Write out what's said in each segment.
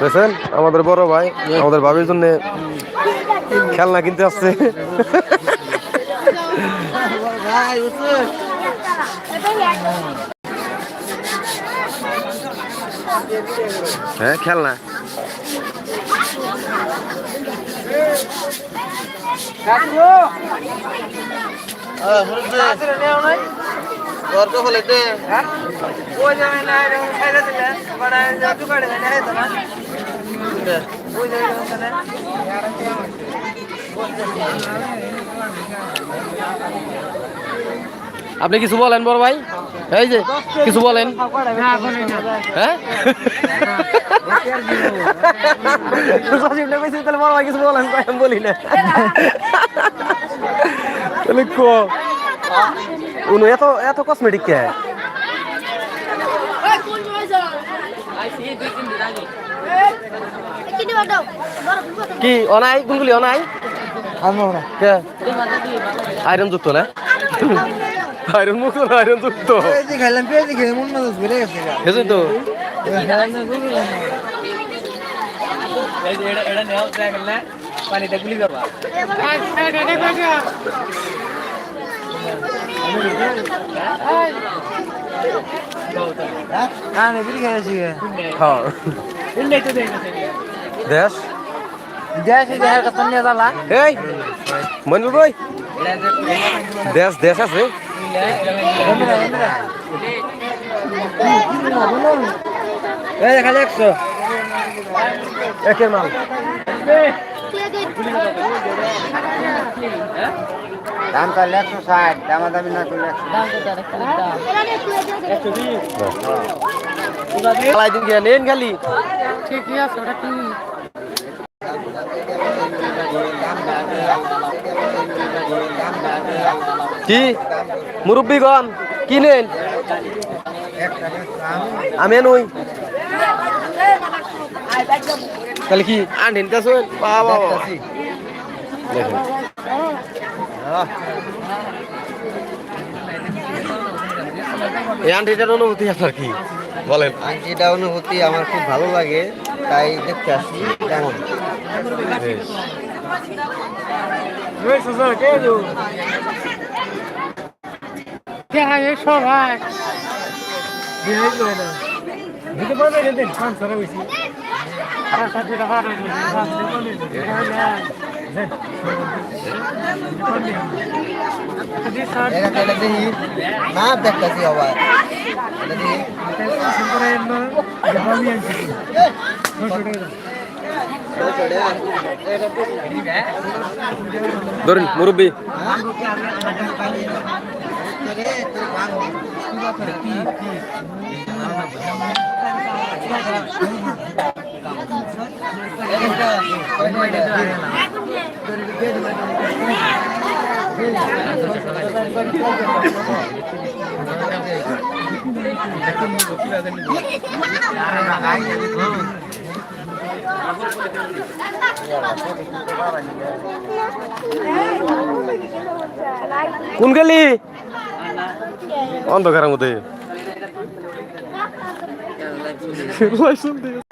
বুঝছেন আমাদের বড় ভাই আমাদের ভাবির জন্য খেলনা কিনতে আসছে। হ্যাঁ খেলনা। দরকার হলে আপনি কিছু বলেন বড় ভাই এই যে কিছু বলেন হ্যাঁ সচিবটা কইছি তাহলে বড় ভাই কিছু বলেন কই আমি বলি না তাহলে কো উনি, এত এত কসমেটিক কে? কি, অনাই? গুনগুলি অনাই? কে? আয়রন যুক্ত না? আয়রন মুক্ত না আয়রন যুক্ত? খাইলাম পেঁয়াজি খেয়ে মন গেছে বুঝলি তো পানিটা গুলি করবা হ্যাঁ গুলি হ্যাঁ দেশ দেশ দেহের কথা নিয়ে যালা এই মনু ভাই দেশ দেশ আছে এই খালি একশো একের মাল দাম তাহলে একশো ষাট দামা দামি না করলে কে? নেন খালি। কি? মুরব্বীগণ কি নেন? আমি নই তাহলে কি? আনেন কাছে? বাবা। দেখেন। এই আন্টিটার অনুভূতি আপনার কি বলেন আংটিটা অনুভূতি আমার খুব ভালো লাগে তাই দেখতে আসছি কেমন এটা এটা দেখি না দেখতেছি আবার এটা দেখি ধরুন মুরব্বী কোন গেলি? অন্ধকারের মধ্যে।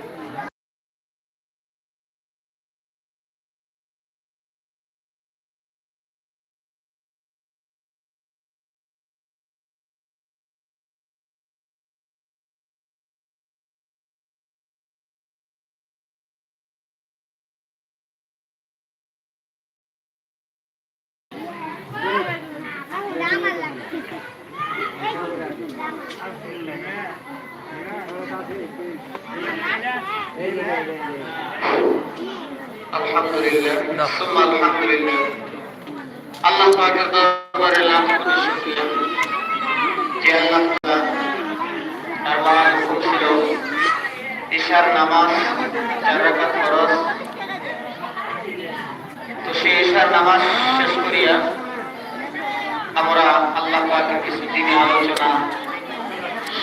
আলহামদুলিল্লাহ। সুম্মা আলহামদুলিল্লাহ আল্লাহ পাকের দরবারে লাখ কোটি শুকরিয়া। যে আল্লাহ মহান হুকুম ছিল ঈশার নামাজ চার রাকাত ফরজ। আমরা আল্লাহ কিছু দিনে আলোচনা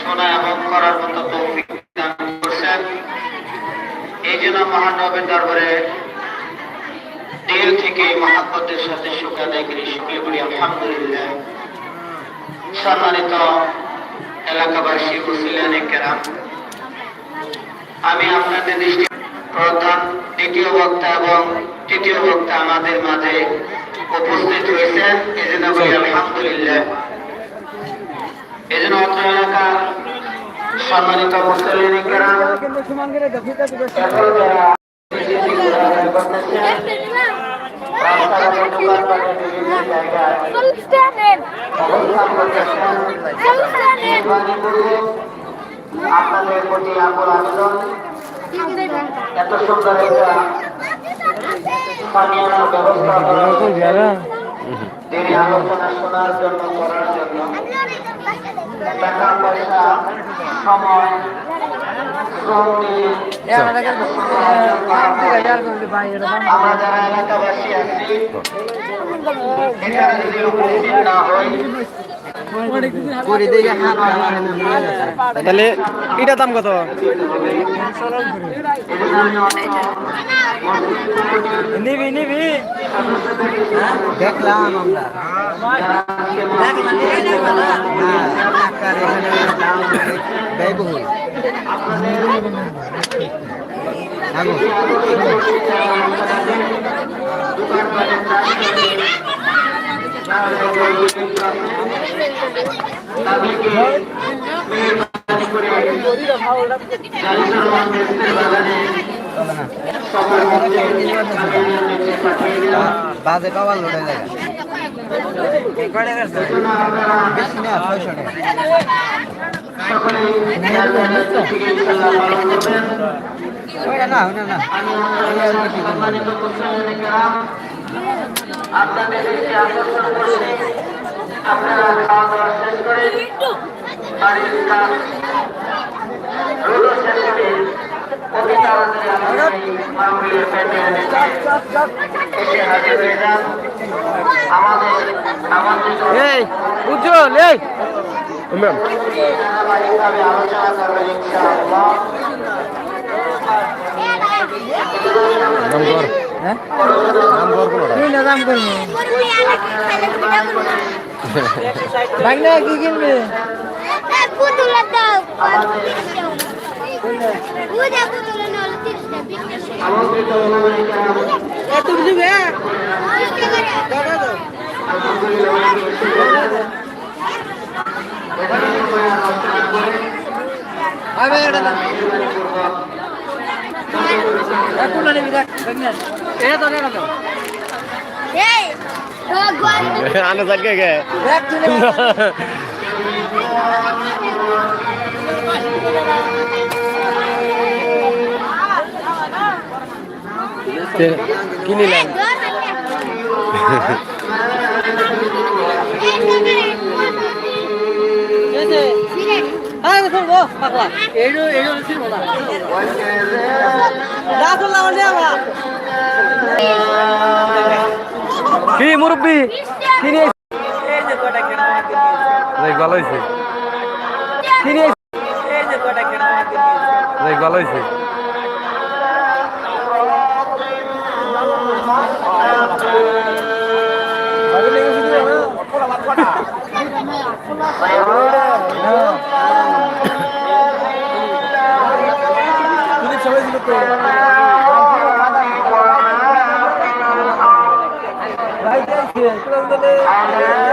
শোনা এবং করার মতো তৌফিক দান করছেন। এই জন্য মহানবের দরবারে দিল থেকে মহাব্বতের সাথে আদায় করি শুক্রিয়া করি আলহামদুলিল্লাহ। সম্মানিত এলাকাবাসী, মুসলিম কেরাম, আমি আপনাদের দৃষ্টি প্রধান দ্বিতীয় বক্তা এবং তৃতীয় বক্তা আমাদের মাঝে উপস্থিত হয়েছেন। এই জন্য বলি, আলহামদুলিল্লাহ। এই জন্য অত্র এলাকার সম্মানিত মুসলিম কেরাম এখন যারা আপনাদের প্রতি আকুল আবেদন। এত সুন্দর একটা পানীয় ব্যবস্থা করার তিনি আলোচনা শোনার জন্য করার টাকা পয়সা সময় শ্রম দিয়ে আমরা যারা এলাকাবাসী আছি। এখানে যদি উপস্থিত না হই তাহলে এটা দাম কত? নিবি নিবি। দেখলাম আমরা হ্যাঁ, ডাক্তার এখানে দাম ব্যয়বহুল থাকো। বাজে পাওয়ার লোডে যায়। না না না। আপনাদের দৃষ্টি আকর্ষণ করছি। আপনারা খাওয়া দাওয়া শেষ করে বাড়ির কাজ রোদও শেষ করে অতি তাড়াতাড়ি আমাদের এই মাহফিলের প্যান্ডেলে এসে হাজির হয়ে যান। আমাদের আমাদের উজ্জ্বল এই। ম্যাম আলোচনা করবেন ইনশাআল্লাহ। হ্যাঁ? দাম কর কোনটা কি কিনবে? এখন নিবি দেখ আনে থাকে গে দেখ তুই কি নিলেন আরে শুনব পাগলা। এইডো এইডো না কি মুরব্বি? কি নিয়ে ভালো হয়েছে। কি ছিল তো ভাই যাইছে তোরা